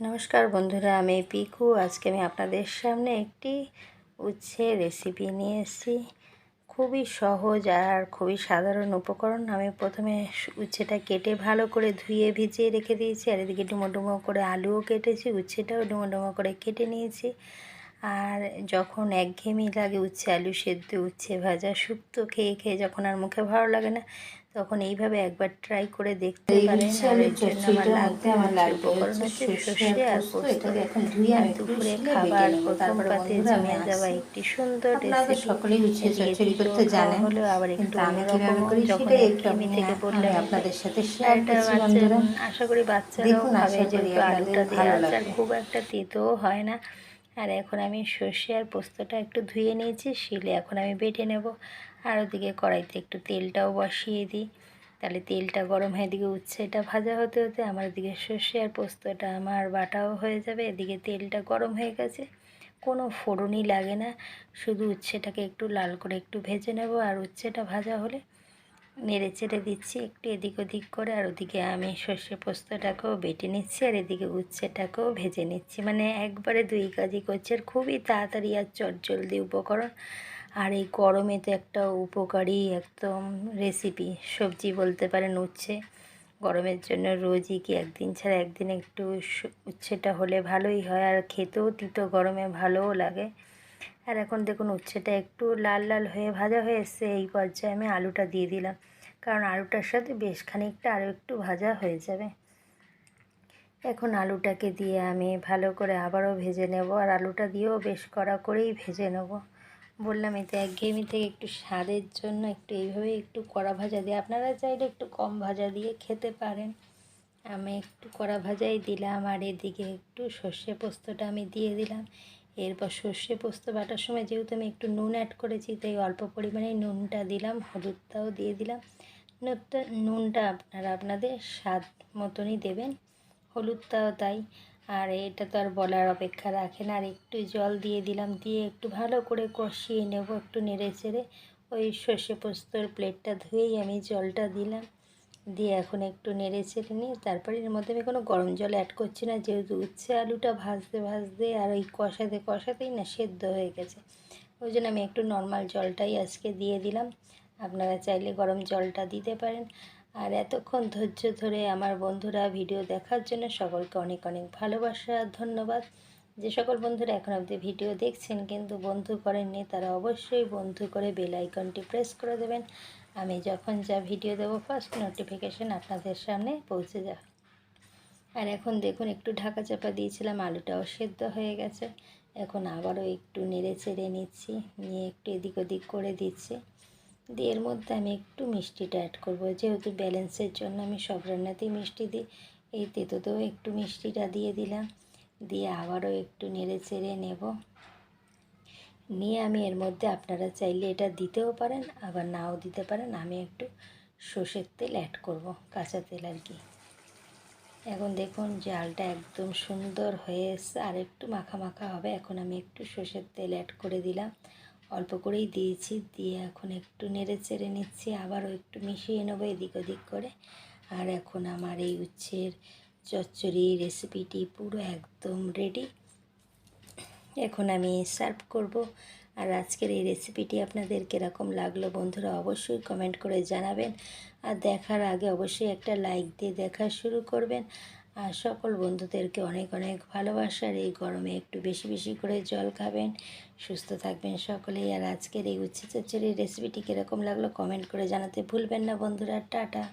নমস্কার বন্ধুরা, আমি পিকু। আজকে আমি আপনাদের সামনে একটি উচ্ছে রেসিপি নিয়ে এসেছি। খুবই সহজ আর খুবই সাধারণ উপকরণ। আমি প্রথমে উচ্ছেটা কেটে ভালো করে ধুয়ে ভিজিয়ে রেখে দিয়েছি। আর এদিকে ডুমো ডুমো করে আলুও কেটেছি, উচ্ছেটাও ডুমো ডুমো করে কেটে নিয়েছি। আর যখন একঘেয়েমি লাগে উচ্ছে আলু সেদ্ধ উচ্ছে ভাজা শুক্তো খেয়ে খেয়ে যখন আর মুখে ভালো লাগে না তখন এইভাবে একবার ট্রাই করে দেখতে পারেন। আর এর জন্য আমার লাগবে আমার লাগবে উপকরণ হচ্ছে সর্ষে আর পোস্ত। এখন দুপুরে খাবার প্রথম পাতে জমে যাওয়া একটি সুন্দর আপনারা রেসিপি সকলেই করতে জানেন হলো আবার একটু কিন্তু অন্যরকম করি যখন একঘেয়েমি থেকে পড়লে আপনাদের সাথে আশা করি বাচ্চারাও যেহেতু আলুটা দেওয়া। খুব একটা তেতোও হয় না। আর এখন আমি সর্ষে আর পোস্তটা একটু ধুয়ে নিয়েছি, শিলে এখন আমি বেটে নেব। আর ওদিকে কড়াইতে একটু তেলটাও বসিয়ে দিই। তাহলে তেলটা গরম হয়ে এদিকে উচ্ছেটা ভাজা হতে হতে আমার এদিকে সর্ষে আর পোস্তটা আমার বাটাও হয়ে যাবে। এদিকে তেলটা গরম হয়ে গেছে, কোনো ফোড়নই লাগে না। শুধু উচ্ছেটাকে একটু লাল করে একটু ভেজে নেব, আর উচ্ছেটা ভাজা হলে নেড়ে চেড়ে দিচ্ছি, একটু এদিক ওদিক করে। আর ওদিকে আমি সর্ষে পোস্তটাকেও বেটে নিচ্ছি, আর এদিকে উচ্ছেটাকেও ভেজে নিচ্ছি। মানে একবারে দুই কাজই করছে, আর খুবই তাড়াতাড়ি আর চটজলদি উপকরণ। আর এই গরমে তো একটা উপকারী একদম রেসিপি সবজি বলতে পারেন উচ্ছে। গরমের জন্য রোজই কি একদিন ছাড়া একদিন একটু উচ্ছেটা হলে ভালোই হয়, আর খেতেও তিতো গরমে ভালোও লাগে। আর এখন দেখুন উচ্ছেটা একটু লাল লাল হয়ে ভাজা হয়ে এসছে, এই পর্যায়ে আমি আলুটা দিয়ে দিলাম। কারণ আলুটার সাথে বেশ খানিকটা আরও একটু ভাজা হয়ে যাবে। এখন আলুটাকে দিয়ে আমি ভালো করে আবারও ভেজে নেব আর আলুটা দিয়েও বেশ কড়া করেই ভেজে নেব। বললাম এতে একঘেয়েমি থেকে একটু স্বাদের জন্য একটু এইভাবে একটু কড়া ভাজা দিয়ে, আপনারা চাইলে একটু কম ভাজা দিয়ে খেতে পারেন। আমি একটু কড়া ভাজাই দিলাম আর এদিকে একটু সর্ষে পোস্তটা আমি দিয়ে দিলাম। এরপর সর্ষে পোস্ত বাটার সময় যেহেতু আমি একটু নুন অ্যাড করেছি, তাই অল্প পরিমাণে নুনটা দিলাম, হলুদটাও দিয়ে দিলাম। নুনটা নুনটা আপনারা আপনাদের স্বাদ মতনই দেবেন, হলুদটাও তাই। আর এটা তো আর বলার অপেক্ষা রাখে না, আর একটু জল দিয়ে দিলাম, দিয়ে একটু ভালো করে কষিয়ে নেব একটু নেড়ে চেড়ে। ওই সর্ষে পোস্তর প্লেটটা ধুয়েই আমি জলটা দিলাম। দিয়ে এখন একটু নেড়ে চেড়ে নিয়ে তারপরে এর মধ্যে আমি কোনো গরম জল অ্যাড করছি না, যেহেতু উচ্ছে আলুটা ভাজতে ভাজতে আর ওই কষাতে কষাতেই না সেদ্ধ হয়ে গেছে। ওই জন্য আমি একটু নর্মাল জলটাই আজকে দিয়ে দিলাম। আপনারা চাইলে গরম জলটা দিতে পারেন। আর এতক্ষণ ধৈর্য ধরে আমার বন্ধুরা ভিডিও দেখার জন্য সকলকে অনেক অনেক ভালোবাসা, ধন্যবাদ। যে সকল বন্ধুরা এখন অবধি ভিডিও দেখছেন, কিন্তু বন্ধু করেননি, তারা অবশ্যই বন্ধু করে বেল আইকনটি প্রেস করে দেবেন। আমি যখন যা ভিডিও দেবো ফার্স্ট নোটিফিকেশান আপনাদের সামনে পৌঁছে যাবে। আর এখন দেখুন, একটু ঢাকা চাপা দিয়েছিলাম, আলুটাও সেদ্ধ হয়ে গেছে। এখন আবারও একটু নেড়ে চেড়ে নিচ্ছি, নিয়ে একটু এদিক ওদিক করে দিচ্ছি। দিয়ে এর মধ্যে আমি একটু মিষ্টিটা অ্যাড করব। যেহেতু ব্যালেন্সের জন্য আমি সব রান্নাতেই মিষ্টি দিই, এই তেতোতেও একটু মিষ্টিটা দিয়ে দিলাম। দিয়ে আবারও একটু নেড়ে চেড়ে নেব। নিয়ে আমি এর মধ্যে আপনারা চাইলে এটা দিতেও পারেন, আবার নাও দিতে পারেন। আমি একটু সর্ষের তেল অ্যাড করব, কাঁচা তেল আর কি। এখন দেখুন জালটা একদম সুন্দর হয়ে আর একটু মাখা মাখা হবে। এখন আমি একটু সর্ষের তেল অ্যাড করে দিলাম। অল্প করেই দিয়েছি, দিয়ে এখন একটু নেড়ে চেড়ে নিচ্ছি, আবারও একটু মিশিয়ে নেব এদিক ওদিক করে। আর এখন আমার এই উচ্ছের চচ্চড়ি রেসিপিটি পুরো একদম রেডি এখন আমি সার্ভ করব। আর আজকের এই রেসিপিটি আপনাদের কীরকম লাগল বন্ধুরা অবশ্যই কমেন্ট করে জানাবেন। আর দেখার আগে অবশ্যই একটা লাইক দিয়ে দেখা শুরু করবেন। আর সকল বন্ধুদেরকে অনেক অনেক ভালোবাসার এই গরমে একটু বেশি বেশি করে জল খাবেন। সুস্থ থাকবেন সকলেই। আর আজকের এই উচ্ছে চচ্চড়ির রেসিপিটি কীরকম লাগল কমেন্ট করে জানাতে ভুলবেন না বন্ধুরা। টাটা।